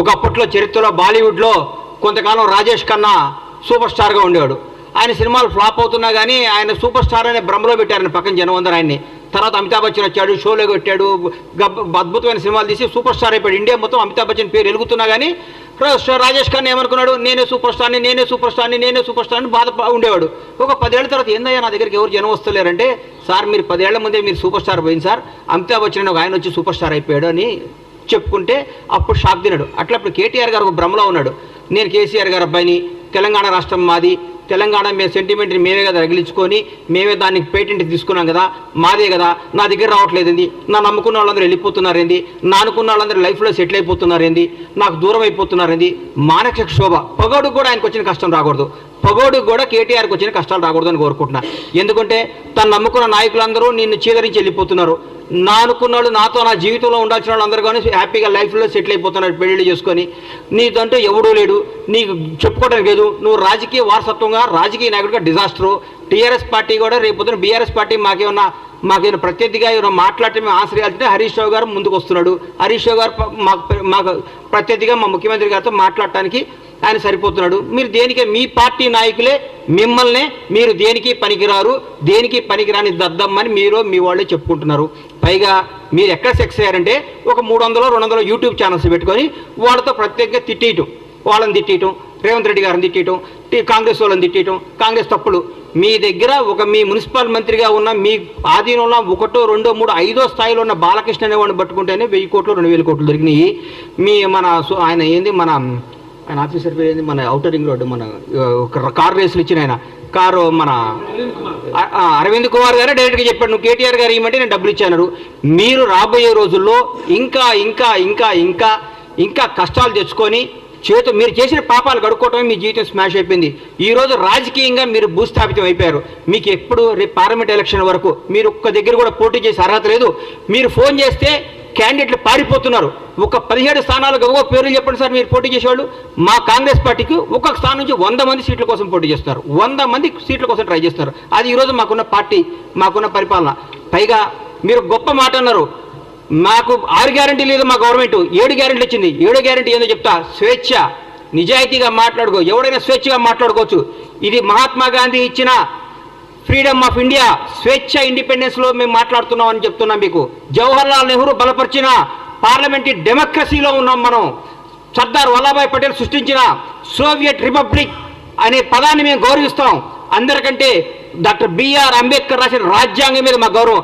ఒకప్పట్లో చరిత్రలో బాలీవుడ్లో కొంతకాలం రాజేష్ ఖన్నా సూపర్ స్టార్గా ఉండేవాడు. ఆయన సినిమాలు ఫ్లాప్ అవుతున్నా కానీ ఆయన సూపర్ స్టార్ అనే భ్రమలో పెట్టారని పక్కన జనం ఆయన్ని. తర్వాత అమితాబ్ బచ్చన్ వచ్చాడు షోలో కొట్టాడు అద్భుతమైన సినిమాలు తీసి సూపర్ స్టార్ అయిపోయాడు. ఇండియా మొత్తం అమితాబ్ బచ్చన్ పేరు ఎలుగుతున్నా కానీ రాజేష్ ఖాన్ ఏమనుకున్నాడు? నేనే సూపర్ స్టార్ని నేనే సూపర్ స్టార్ని నేనే సూపర్ స్టార్ని బాధ ఉండేవాడు. ఒక పదేళ్ళ తర్వాత ఏందయ్యా నా దగ్గరికి ఎవరు జనం వస్తలేరంటే సార్ మీరు పదేళ్ళ ముందే మీరు సూపర్ స్టార్ పోయింది సార్. అమితాబ్ బచ్చన్ ఒక ఆయన వచ్చి సూపర్ స్టార్ అయిపోయాడు అని చెప్పుకుంటే అప్పుడు షాక్ తినడు. అట్లప్పుడు కేటీఆర్ గారు ఒక భ్రమలో ఉన్నాడు. నేను కేసీఆర్ గారు అబ్బాయిని తెలంగాణ రాష్ట్రం మాది. తెలంగాణ మేము సెంటిమెంట్ని మేమే కదా రగిలించుకొని మేమే దానికి పేటెంట్ తీసుకున్నాం కదా మాదే కదా. నా దగ్గర రావట్లేదు ఏంది? నా నమ్ముకున్న వాళ్ళందరూ వెళ్ళిపోతున్నారు ఏంది? నా అనుకున్న వాళ్ళందరూ లైఫ్లో సెటిల్ అయిపోతున్నారు ఏంది? నాకు దూరం అయిపోతున్నారు ఏంది? మానసిక శోభ పొగడు కూడా ఆయనకు వచ్చిన కష్టం రాకూడదు. పగోడు కూడా కేటీఆర్కి వచ్చిన కష్టాలు రాకూడదు అని కోరుకుంటున్నా. ఎందుకంటే తను నమ్ముకున్న నాయకులందరూ నిన్ను చీదరించి వెళ్ళిపోతున్నారు. నా అనుకున్న వాళ్ళు నాతో నా జీవితంలో ఉండాల్సిన వాళ్ళు అందరు కానీ హ్యాపీగా లైఫ్లో సెటిల్ అయిపోతున్నారు పెళ్ళి చేసుకొని. నీదంటూ ఎవడూ లేడు. నీకు చెప్పుకోవడం లేదు. నువ్వు రాజకీయ వారసత్వంగా రాజకీయ నాయకుడిగా డిజాస్టరు. టీఆర్ఎస్ పార్టీ కూడా రేపు బీఆర్ఎస్ పార్టీ మాకేమన్నా మాకేమైనా ప్రత్యర్థిగా ఏమైనా మాట్లాడితే మేము ఆశ్రయాలంటే హరీష్ రావు గారు ముందుకు వస్తున్నాడు హరీష్ రావు గారు మాకు మాకు ప్రత్యర్థిగా మా ముఖ్యమంత్రి గారితో మాట్లాడటానికి ఆయన సరిపోతున్నాడు. మీరు దేనికి మీ పార్టీ నాయకులే మిమ్మల్నే మీరు దేనికి పనికిరారు దేనికి పనికిరాని దద్దమ్మని మీరు మీ వాళ్ళే చెప్పుకుంటున్నారు. పైగా మీరు ఎక్కడ సెక్స్ అయ్యారంటే ఒక మూడు వందలు రెండు వందలు యూట్యూబ్ ఛానల్స్ పెట్టుకొని వాళ్ళతో ప్రత్యేకంగా తిట్టేయటం. వాళ్ళని తిట్టేయటం రేవంత్ రెడ్డి గారిని తిట్టేయటం కాంగ్రెస్ వాళ్ళని తిట్టేయటం కాంగ్రెస్ తప్పులు. మీ దగ్గర ఒక మీ మున్సిపల్ మంత్రిగా ఉన్న మీ ఆధీనంలో ఒకటో రెండో మూడు ఐదో స్థాయిలో ఉన్న బాలకృష్ణ అనేవాడిని పట్టుకుంటేనే వెయ్యి కోట్లు రెండు వేల కోట్లు దొరికినాయి. మీ మన ఆయన ఏంది మన ఆయన ఆఫీసర్ పేరు ఏంది? మన అవుటర్ రింగ్ రోడ్డు మన ఒక కార్ రేసులు ఇచ్చిన ఆయన. కారు మన అరవింద్ కుమార్ గారే డైరెక్ట్గా చెప్పాడు నువ్వు కేటీఆర్ గారు ఇవ్వమంటే నేను డబ్బులు ఇచ్చాను మీరు రాబోయే రోజుల్లో ఇంకా ఇంకా ఇంకా ఇంకా ఇంకా కష్టాలు తెచ్చుకొని చేతు మీరు చేసిన పాపాలు కడుక్కోవటమే మీ జీవితం స్మాష్ అయిపోయింది. ఈరోజు రాజకీయంగా మీరు భూస్థాపితం అయిపోయారు. మీకు ఎప్పుడు రేపు పార్లమెంట్ ఎలక్షన్ వరకు మీరు ఒక్క దగ్గర కూడా పోటీ చేసే అర్హత లేదు. మీరు ఫోన్ చేస్తే క్యాండిడేట్లు పారిపోతున్నారు. ఒక పదిహేడు స్థానాలకు ఒక్కొక్క పేర్లు చెప్పండి సార్ మీరు పోటీ చేసేవాళ్ళు. మా కాంగ్రెస్ పార్టీకి ఒక్కొక్క స్థానం నుంచి వంద మంది సీట్ల కోసం పోటీ చేస్తారు. వంద మంది సీట్ల కోసం ట్రై చేస్తారు. అది ఈరోజు మాకున్న పార్టీ మాకున్న పరిపాలన. పైగా మీరు గొప్ప మాట అన్నారు. మాకు ఆరు గ్యారంటీ లేదు మా గవర్నమెంట్. ఏడు గ్యారెంటీ వచ్చింది. ఏడు గ్యారెంటీ ఏందో చెప్తా. స్వేచ్ఛ. నిజాయితీగా మాట్లాడుకో. ఎవడైనా స్వేచ్ఛగా మాట్లాడుకోవచ్చు. ఇది మహాత్మా గాంధీ ఇచ్చిన ఫ్రీడమ్ ఆఫ్ ఇండియా స్వేచ్ఛ ఇండిపెండెన్స్లో మేము మాట్లాడుతున్నాం అని చెప్తున్నాం మీకు. జవహర్ లాల్ నెహ్రూ బలపరిచిన పార్లమెంటరీ డెమోక్రసీలో ఉన్నాం మనం. సర్దార్ వల్లభాయ్ పటేల్ సృష్టించిన సోవియట్ రిపబ్లిక్ అనే పదాన్ని మేము గౌరవిస్తాం అందరికంటే డాక్టర్ బిఆర్ అంబేద్కర్ రాసిన రాజ్యాంగం మీద మా గౌరవం.